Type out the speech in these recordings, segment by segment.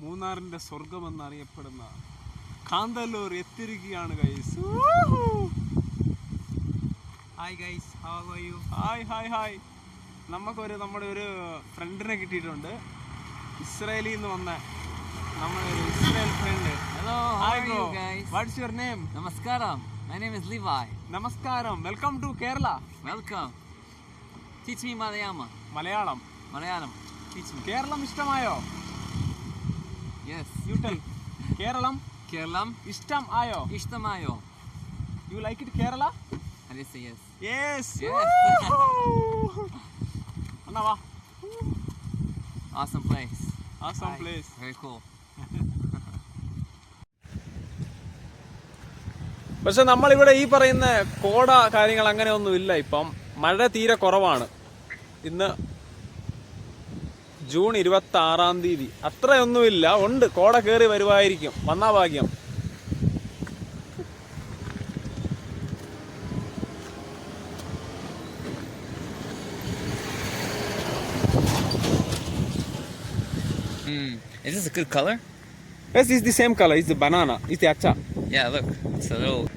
മൂന്നാറിന്റെ സ്വർഗമെന്നറിയപ്പെടുന്ന Kanthalloor എത്തിരിക്കുകയാണ് guys hi guys hi hi hi നമുക്കൊരു നമ്മുടെ ഒരു ഫ്രണ്ടിനെ കിട്ടിയിട്ടുണ്ട്. ഇസ്രയേലിൽ നിന്ന് വന്ന നമ്മുടെ ഒരു Israel friend hello hi bro what's your name നമസ്കാരം മൈ നെയിം ഇസ് ലിവായ് നമസ്കാരം welcome to Kerala welcome teach me Malayalam Malayalam Malayalam teach Keralam ഇഷ്ടമായോ? Yes you tell Keralam Keralam ഇഷ്ടം ആയോ ഇഷ്ടമായോ you like it Kerala yes yes. എന്നാ വാ awesome place. Awesome place very cool. പക്ഷെ നമ്മളിവിടെ ഈ പറയുന്ന കോട കാര്യങ്ങൾ അങ്ങനെ ഒന്നും ഇല്ല ഇപ്പം മഴ തീരെ കുറവാണ്. ഇന്ന് ജൂൺ ഇരുപത്തി ആറാം തീയതി അത്രയൊന്നുമില്ല ഉണ്ട് കോട കയറി വരുമായിരിക്കും വന്നാ ഭാഗ്യം Hmm. Is this a good color? Yes, it's the same color. It's the banana. It's the acha. Yeah, look. It's a little.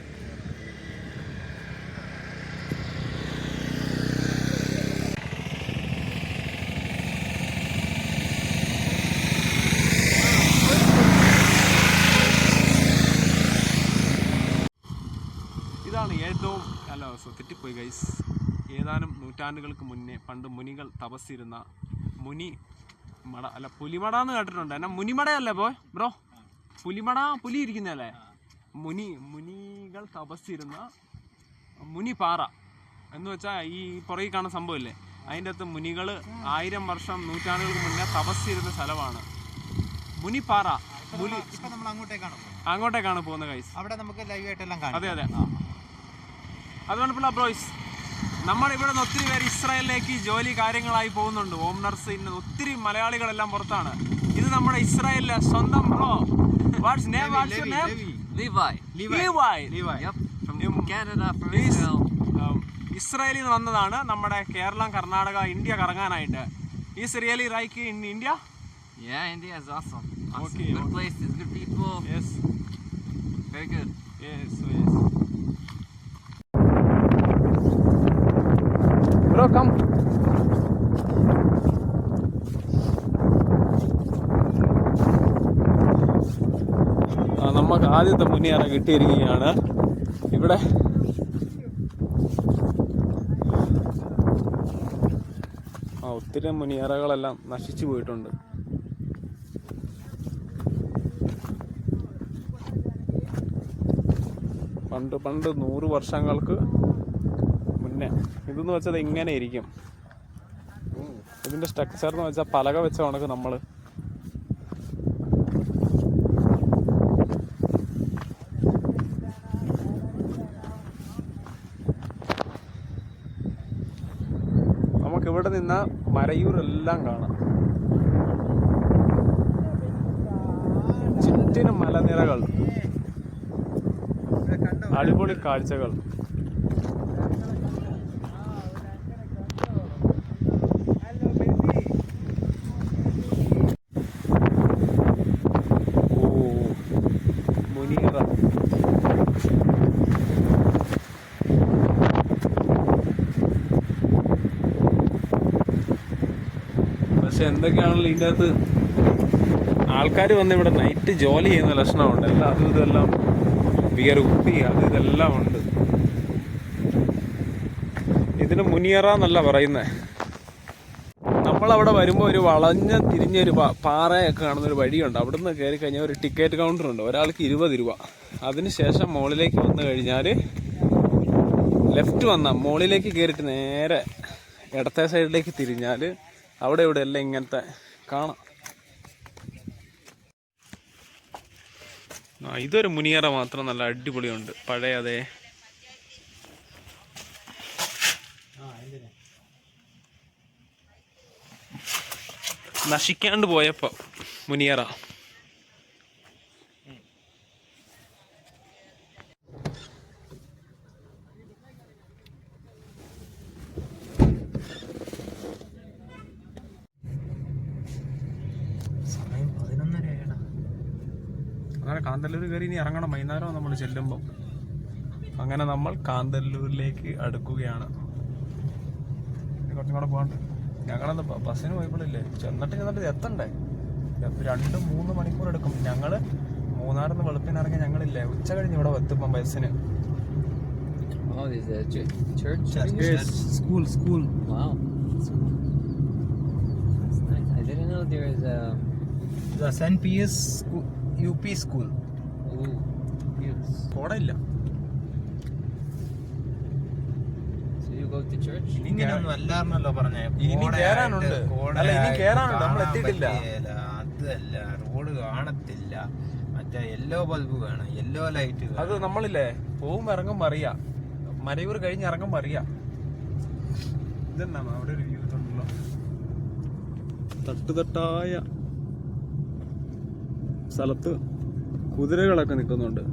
ഇതാണ് ഏറ്റവും അല്ല സോ തെറ്റിപ്പോയി ഗൈസ് ഏതാനും നൂറ്റാണ്ടുകൾക്ക് മുന്നേ പണ്ട് മുനികൾ തപസ്സിരുന്ന മുനി മട അല്ല പുലിമട എന്ന് കേട്ടിട്ടുണ്ട്. എന്നാ മുനിമടയല്ലേ ബോ ബ്രോ പുലിമട പുലി ഇരിക്കുന്നല്ലേ മുനി മുനികൾ തപസ്സിരുന്ന മുനി പാറ എന്ന് വെച്ചാൽ ഈ പുറകിൽ കാണുന്ന സംഭവമില്ലേ? അതിന്റെ അകത്ത് മുനികൾ ആയിരം വർഷം നൂറ്റാണ്ടുകൾക്ക് മുന്നേ തപസ്സിരുന്ന സ്ഥലമാണ് മുനിപ്പാറ. മുനി ഇപ്പൊ നമ്മൾ അങ്ങോട്ടേക്കാണ് പോകുന്നത്. ഗൈസ് അവിടെ നമുക്ക് ലൈവ് ആയിട്ടെല്ലാം കാണാം. അതെ അതെ. അതുകൊണ്ട് പിള്ള ബ്രോയ്സ് നമ്മൾ ഇവിടെ നിന്ന് ഒത്തിരി പേര് ഇസ്രായേലിലേക്ക് ജോലി കാര്യങ്ങളായി പോകുന്നുണ്ട് ഹോം നഴ്സ് ഇന്ന് ഒത്തിരി മലയാളികളെല്ലാം പുറത്താണ് ഇത് നമ്മുടെ ഇസ്രായേലിലെ സ്വന്തം bro what's name what's your name Levi Levi Levi Canada, from please. Israel. ഇസ്രായേലിൽ നിന്ന് വന്നതാണ് നമ്മുടെ Keralam Karnataka India കറങ്ങാനായിട്ട് is really like in India Yeah, India is awesome. awesome. Okay, Good okay. places, good people. Yes Very good. Yes yes bro come. നമുക്ക് ആദ്യത്തെ മുനിയറ കിട്ടിയിരിക്കുകയാണ്. ഇവിടെ. ആ ഒത്തിരി മുനിയറകളെല്ലാം നശിച്ചു പോയിട്ടുണ്ട്. പണ്ട് പണ്ട് നൂറ് വർഷങ്ങൾക്ക് ഇതെന്ന് വെച്ചാൽ ഇങ്ങനെ ഇരിക്കും. ഇതിന്റെ സ്ട്രക്ചർ എന്ന് വെച്ചാൽ പലക വെച്ച കണക്ക് നമ്മൾ നിന്ന് മരയൂരെല്ലാം കാണാം. ചുറ്റിനും മലനിരകൾ. അടിപൊളി കാഴ്ചകൾ. എന്തൊക്കെയാണല്ലോ ഇതിന്റെ അകത്ത് ആൾക്കാർ വന്ന് ഇവിടെ നൈറ്റ് ജോലി ചെയ്യുന്ന ലക്ഷണമുണ്ട്. എല്ലാം അതും ഇതെല്ലാം ബിയർ കുപ്പി അത് ഇതെല്ലാം ഉണ്ട്. ഇതിന് മുനിയറ എന്നല്ല പറയുന്നത് നമ്മളവിടെ വരുമ്പോൾ ഒരു വളഞ്ഞ തിരിഞ്ഞൊരു പാറയൊക്കെ കാണുന്നൊരു വഴിയുണ്ട്. അവിടെ നിന്ന് കയറി കഴിഞ്ഞാൽ ഒരു ടിക്കറ്റ് കൗണ്ടർ ഉണ്ട്. ഒരാൾക്ക് ഇരുപത് രൂപ. അതിനുശേഷം മുകളിലേക്ക് വന്നു കഴിഞ്ഞാൽ ലെഫ്റ്റ് വന്നാൽ മുകളിലേക്ക് കയറിയിട്ട് നേരെ ഇടത്തെ സൈഡിലേക്ക് തിരിഞ്ഞാൽ അവിടെ ഇവിടെ എല്ലാം ഇങ്ങനത്തെ കാണാം. ആ ഇതൊരു മുനിയറ മാത്രം നല്ല അടിപൊളിയുണ്ട്. പഴയ അതേ. നശിക്കാണ്ട് പോയപ്പോ മുനിയറ സമയം പതിനൊന്നരയാണ് അങ്ങനെ കാന്തല്ലൂർ കയറി ഇനി നമ്മൾ ചെല്ലുമ്പോൾ അങ്ങനെ നമ്മൾ കാന്തല്ലൂരിലേക്ക് അടുക്കുകയാണ്. കുറച്ചും കൂടെ പോകണ്ട ഞങ്ങളന്ന് ബസ്സിന് പോയപ്പോഴില്ലേ ചെന്നിട്ട് ചെന്നിട്ട് എത്തണ്ടേ? രണ്ട് മൂന്ന് മണിക്കൂർ എടുക്കും. ഞങ്ങൾ മൂന്നാറിൽ നിന്ന് വെളുപ്പിനിറങ്ങി ഞങ്ങളില്ലേ ഉച്ച കഴിഞ്ഞ് ഇവിടെ എത്തുമ്പം ബസ്സിന്. School school saint P S U P school. കോടയില്ല. പറഞ്ഞേ. ഇനി കേറാനുണ്ട്. അല്ല, ഇനി കേറാനുണ്ട്. നമ്മൾ എത്തിയിട്ടില്ല. അതല്ല റോഡ് കാണത്തില്ല. മറ്റേ യെല്ലോ ബൾബ് വേണം. യെല്ലോ ലൈറ്റ് അത് നമ്മളില്ലേ പോവും ഇറങ്ങും അറിയാം. മരയൂർ കഴിഞ്ഞ് ഇറങ്ങും അറിയാം. ഇതെന്നാണ് അവിടെ ഒരു വ്യൂ ഉണ്ടല്ലോ തട്ടുതട്ടായ സ്ഥലത്ത് കുതിരകളൊക്കെ നിൽക്കുന്നുണ്ട്.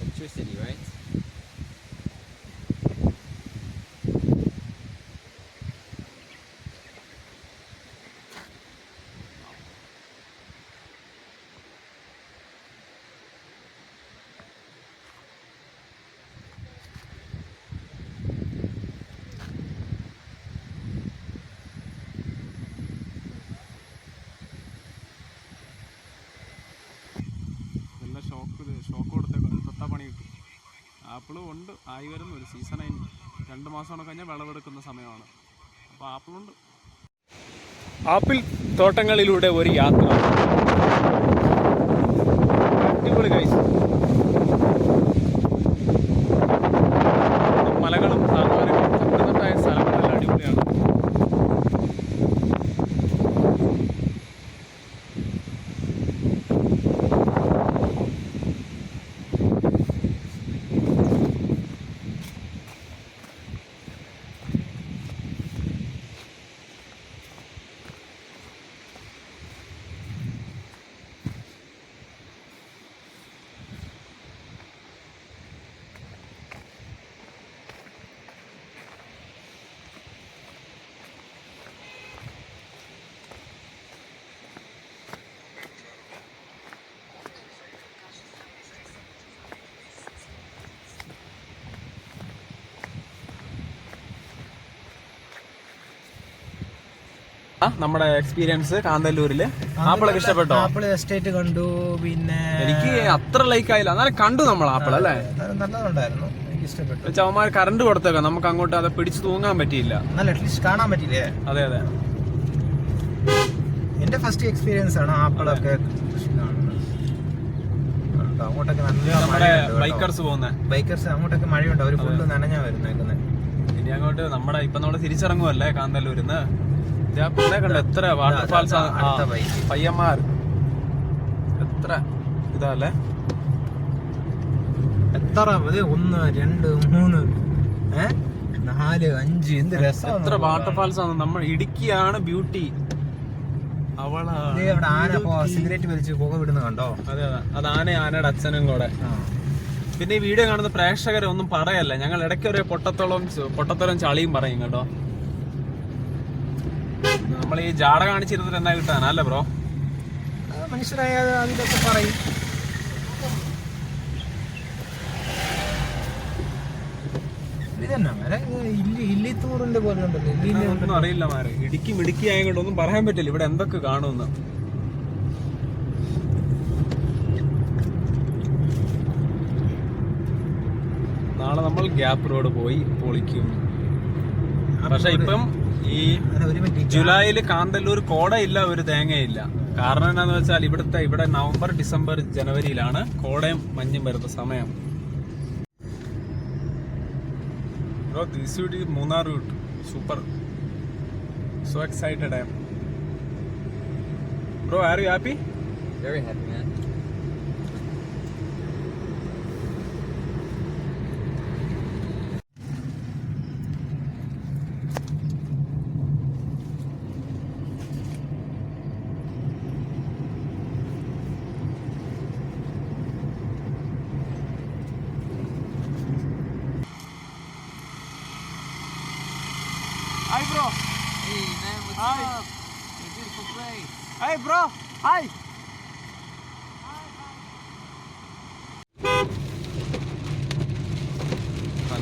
Electricity, right? ആപ്പിളും ഉണ്ട്. ആയി വരുന്ന. ഒരു സീസൺ അതിന് രണ്ട് മാസം കഴിഞ്ഞാൽ വിളവെടുക്കുന്ന സമയമാണ്. അപ്പോൾ ആപ്പിളുണ്ട് ആപ്പിൾ തോട്ടങ്ങളിലൂടെ ഒരു യാത്ര. അടിപൊളി കൈസ് നമ്മുടെ എക്സ്പീരിയൻസ് കാന്തല്ലൂരിൽ. ആപ്പിളൊക്കെ ഇഷ്ടപ്പെട്ടോ? ആപ്പിൾ എസ്റ്റേറ്റ് കണ്ടു പിന്നെ എനിക്ക് അത്ര ലൈക്ക് ആയില്ല. എന്നാലും കണ്ടു നമ്മൾ ആപ്പിൾ അല്ലേ? നല്ലതുണ്ടായിരുന്നു. ഇഷ്ടപ്പെട്ടു. ചവന്മാർ കറണ്ട് കൊടുത്തേക്കാം. നമുക്ക് അങ്ങോട്ട് അത് പിടിച്ചു തൂങ്ങാൻ പറ്റിയില്ല. അറ്റ്ലീസ്റ്റ് കാണാൻ പറ്റില്ലേ അതെ അതെ. എന്റെ ഫസ്റ്റ് എക്സ്പീരിയൻസ് ആണ് ആപ്പിളൊക്കെ അങ്ങോട്ടൊക്കെ നല്ല ബൈക്കേഴ്സ് പോകുന്ന. ബൈക്കേഴ്സ് അങ്ങോട്ടൊക്കെ മഴയുണ്ട്. അവർ ഫുള്ള് നനഞ്ഞാ വരുന്നേക്കുന്നത് ഇനി അങ്ങോട്ട് നമ്മുടെ ഇപ്പൊ നമ്മൾ തിരിച്ചിറങ്ങുമല്ലേ കാന്തല്ലൂരിന്ന്? കണ്ട എത്ര വാട്ടർഫാൾസ് പയ്യന്മാർ. എത്ര ഇതല്ലേ? എത്ര ഒന്ന് രണ്ട് മൂന്ന്. നാല് അഞ്ച്. എന്ത് രസം എത്ര വാട്ടർഫാൾസ് ആണ്? നമ്മൾ ഇടുക്കിയാണ് ബ്യൂട്ടി അവിടെ ആന സിഗരറ്റ് വലിച്ച് പുക വിടുന്ന കണ്ടോ? അതെ അതെ. അത് ആന ആനയുടെ അച്ഛനും കൂടെ. പിന്നെ ഈ വീഡിയോ കാണുന്ന പ്രേക്ഷകരെ ഒന്നും പറയല്ല. ഞങ്ങൾ ഇടയ്ക്ക് ഒരു പൊട്ടത്തോളം പൊട്ടത്തോളം ചളിയും പറയും കേട്ടോ. നമ്മൾ ഈ ജാട കാണിച്ചിരുന്നിട്ട് എന്നാ കിട്ടാൻ അല്ലേ ബ്രോ? മനുഷ്യനായ അതിലൊക്കെ പറയും. ഒന്നും അറിയില്ല മാറി ഇടുക്കി മിടുക്കി ആയതുകൊണ്ട് ഒന്നും പറയാൻ പറ്റില്ല. ഇവിടെ എന്തൊക്കെ കാണുമെന്ന്. നാളെ നമ്മൾ ഗ്യാപ്പ് റോഡ് പോയി പൊളിക്കും. പക്ഷെ ഇപ്പം ഈ ജൂലൈയിൽ കാന്തല്ലൂർ കോടയില്ല ഒരു തേങ്ങയില്ല. കാരണം എന്താണെന്ന് വെച്ചാൽ ഇവിടുത്തെ ഇവിടെ നവംബർ ഡിസംബർ ജനുവരിയിലാണ് കോടയും മഞ്ഞും വരുന്ന സമയം. Bro this Munnar route super so excited I bro are you happy Very happy, man. Hi bro Hey, man, what's Hi. up? It's a beautiful place. Hi bro hi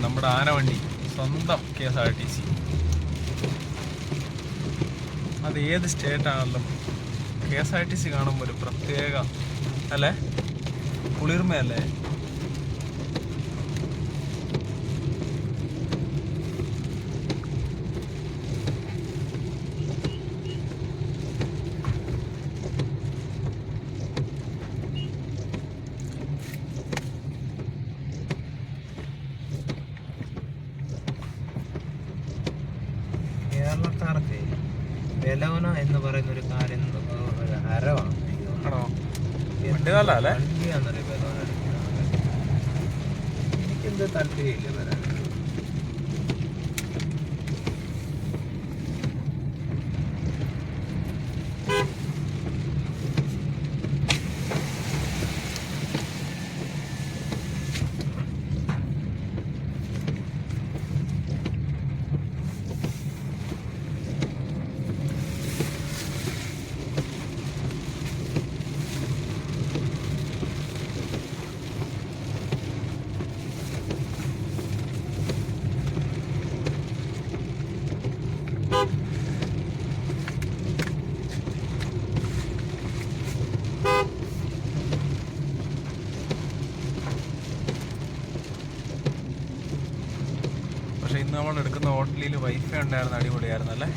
നമ്മുടെ ആനവണ്ടി. സ്വന്തം K S R T C. അത് ഏത് state ആണെങ്കിലും K S R T C കാണുമ്പോൾ ഒരു പ്രത്യേക അല്ലേ? കുളിർമയല്ലേ? എന്ന് പറയുന്ന ഒരു കാര്യം ഒരു ഹരമാണ്. ആണോ? വണ്ടി എനിക്കെന്ത് താല്പര്യമില്ല വരാൻ പക്ഷെ ഇന്ന് ഹോട്ടലിൽ വൈഫൈ ഉണ്ടായിരുന്നു അടിപൊളിയായിരുന്നു അല്ലേ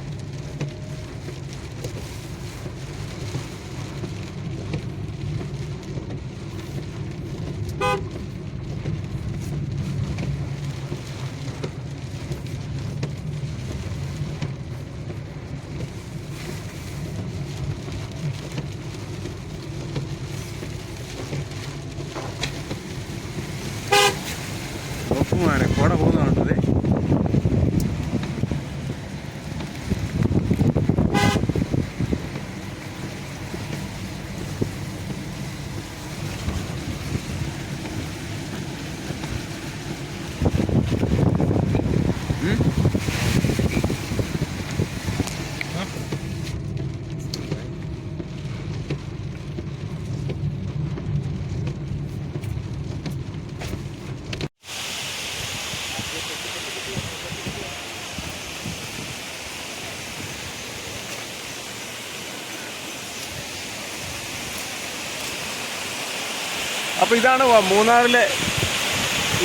അപ്പോൾ ഇതാണ് മൂന്നാറിലെ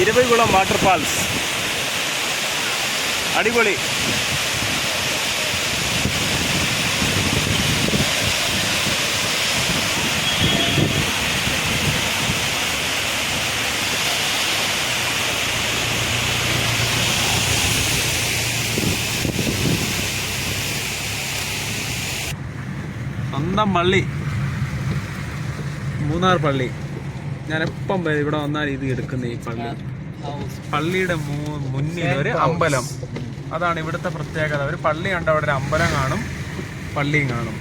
ഇരുപകുളം വാട്ടർഫാൾസ് അടിപൊളി. സ്വന്തം പള്ളി. മൂന്നാർ പള്ളി. വരെ ഇവിടെ വന്നാൽ ഇത് എടുക്കുന്ന ഈ പള്ളി. പള്ളിയുടെ മുന്നിൽ ഒരു അമ്പലം. അതാണ് ഇവിടുത്തെ പ്രത്യേകത. ഒരു പള്ളി കണ്ട അവിടെ ഒരു അമ്പലം കാണും പള്ളിയും കാണും.